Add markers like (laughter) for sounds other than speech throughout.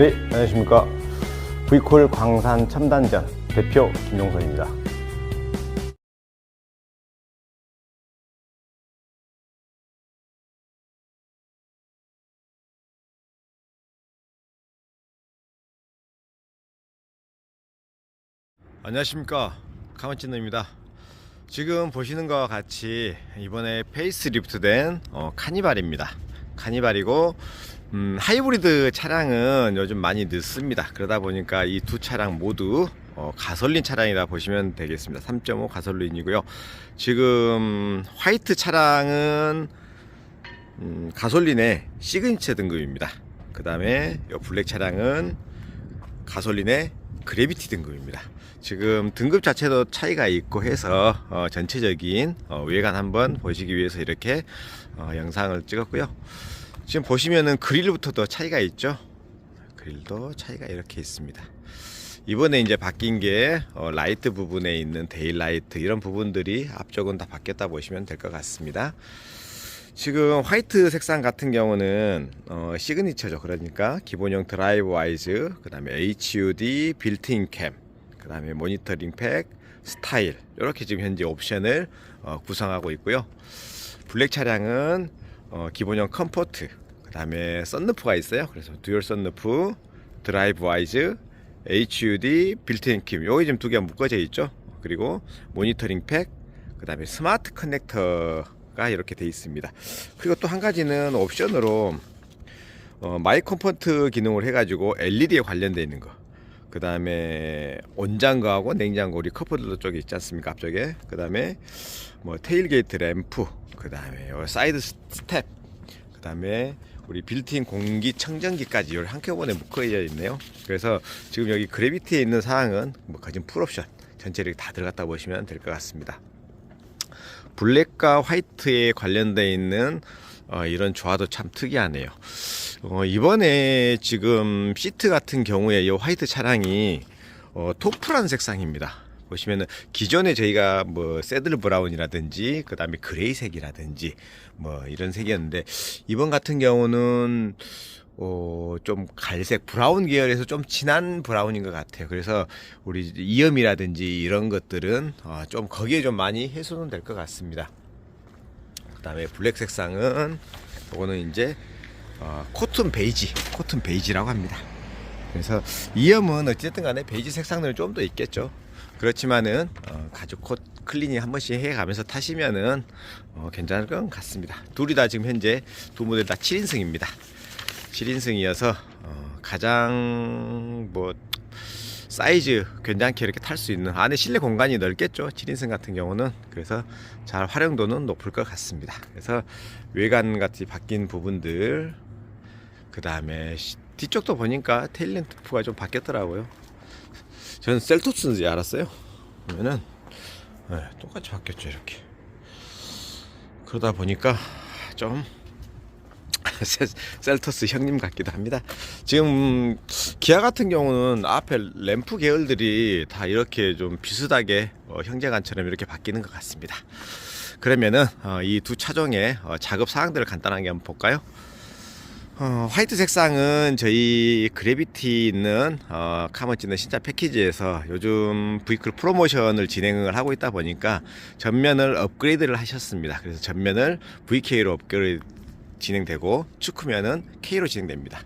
네, 안녕하십니까. V콜 광산 첨단전 대표 김용선입니다. 안녕하십니까. 카마치노입니다. 지금 보시는 것과 같이 이번에 페이스리프트 된 어, 카니발입니다. 카니발이고 음, 하이브리드 차량은 요즘 많이 늦습니다. 그러다 보니까 이 두 차량 모두 어, 가솔린 차량이라 보시면 되겠습니다. 3.5 가솔린이고요. 지금 화이트 차량은 음, 가솔린의 시그니처 등급입니다. 그 다음에 블랙 차량은 가솔린의 그래비티 등급입니다. 지금 등급 자체도 차이가 있고 해서 어, 전체적인 어, 외관 한번 보시기 위해서 이렇게 어, 영상을 찍었고요. 지금 보시면은 그릴부터도 차이가 있죠. 그릴도 차이가 이렇게 있습니다. 이번에 이제 바뀐 게 어, 라이트 부분에 있는 데일 라이트 이런 부분들이 앞쪽은 다 바뀌었다 보시면 될 것 같습니다. 지금 화이트 색상 같은 경우는 어, 시그니처죠. 그러니까 기본형 드라이브 와이즈, 그 다음에 HUD 빌트인 캠, 그 다음에 모니터링 팩, 스타일 이렇게 지금 현재 옵션을 어, 구성하고 있고요. 블랙 차량은 어, 기본형 컴포트, 그 다음에 썬루프가 있어요. 그래서 듀얼 썬루프, 드라이브 와이즈, HUD 빌트인 캠 여기 지금 두 개가 묶어져 있죠. 그리고 모니터링 팩, 그 다음에 스마트 커넥터가 이렇게 돼 있습니다. 그리고 또 한 가지는 옵션으로 어, 마이 컴포트 기능을 해가지고 LED에 관련되어 있는 거. 그 다음에 온장거하고 냉장고 우리 커플도 쪽에 있지 않습니까? 앞쪽에. 그 다음에 뭐 테일게이트 램프 그 다음에 사이드 스텝 그 다음에 우리 빌트인 공기 청정기까지 이걸 한꺼번에 묶어져 있네요. 그래서 지금 여기 그래비티에 있는 사항은 뭐 가진 풀옵션 전체를 다 들어갔다 보시면 될 것 같습니다. 블랙과 화이트에 관련되어 있는 어, 이런 조화도 참 특이하네요. 어, 이번에 지금 시트 같은 경우에 이 화이트 차량이 어, 토프란 색상입니다. 보시면은 기존에 저희가 뭐 새들 브라운이라든지 그 다음에 그레이색이라든지 뭐 이런 색이었는데 이번 같은 경우는 어, 좀 갈색 브라운 계열에서 좀 진한 브라운인 것 같아요. 그래서 우리 이염이라든지 이런 것들은 어, 좀 거기에 좀 많이 해소는 될 것 같습니다. 그 다음에 블랙 색상은 이거는 이제 어, 코튼 베이지 코튼 베이지라고 합니다. 그래서 이염은 어쨌든 간에 베이지 색상들은 좀 더 있겠죠. 그렇지만은 어, 가죽 코 클리닝 한 번씩 해가면서 타시면은 어, 괜찮을 것 같습니다. 둘이 다 지금 현재 두 모델 다 7인승입니다. 7인승이어서 어, 가장 뭐 사이즈 괜찮게 이렇게 탈 수 있는 안에 실내 공간이 넓겠죠. 7인승 같은 경우는. 그래서 잘 활용도는 높을 것 같습니다. 그래서 외관 같이 바뀐 부분들 그 다음에 뒤쪽도 보니까 테일램프가 좀 바뀌었더라고요. 저는 셀토스인 줄 알았어요. 보면은 네, 똑같이 바뀌었죠 이렇게. 그러다 보니까 좀 (laughs) 셀토스 형님 같기도 합니다. 지금 기아 같은 경우는 앞에 램프 계열들이 다 이렇게 좀 비슷하게 어, 형제간처럼 이렇게 바뀌는 것 같습니다. 그러면은 어, 이두 차종의 어, 작업 사항들을 간단하게 한번 볼까요? 어, 화이트 색상은 저희 그래비티 있는 어, 카머찌는 신차 패키지에서 요즘 브이클 프로모션을 진행을 하고 있다 보니까 전면을 업그레이드를 하셨습니다. 그래서 전면을 VK로 업그레이드 진행되고 축구면은 K로 진행됩니다.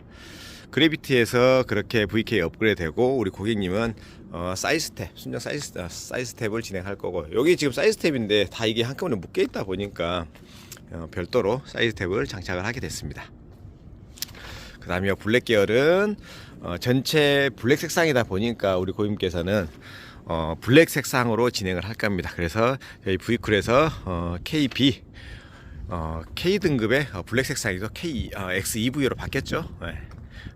그래비티에서 그렇게 VK 업그레이드 되고 우리 고객님은 어, 사이드 스텝, 순정 사이드, 스텝, 사이드 스텝을 진행할 거고 여기 지금 사이드 스텝인데 다 이게 한꺼번에 묶여 있다 보니까 어, 별도로 사이드 스텝을 장착을 하게 됐습니다. 그 다음에 블랙 계열은 어, 전체 블랙 색상이다 보니까 우리 고객님께서는 어, 블랙 색상으로 진행을 할 겁니다. 그래서 저희 V쿨에서 어, KB 어, K 등급의 어, 블랙 색상이죠. K 어, XEV로 바뀌었죠. 네.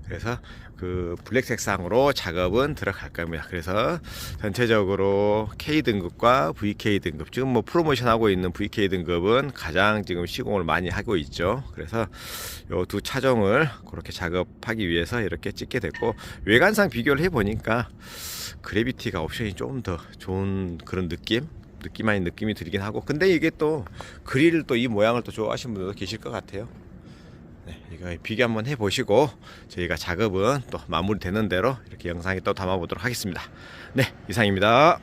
그래서 그 블랙 색상으로 작업은 들어갈 겁니다. 그래서 전체적으로 K 등급과 VK 등급 지금 뭐 프로모션 하고 있는 VK 등급은 가장 지금 시공을 많이 하고 있죠. 그래서 요 두 차종을 그렇게 작업하기 위해서 이렇게 찍게 됐고 외관상 비교를 해 보니까 그래비티가 옵션이 좀 더 좋은 그런 느낌 느낌한 느낌이 들긴 하고 근데 이게 또 그릴 또 이 모양을 또 좋아하시는 분들도 계실 것 같아요 네, 이거 비교 한번 해보시고 저희가 작업은 또 마무리되는 대로 이렇게 영상에 또 담아보도록 하겠습니다. 네, 이상입니다.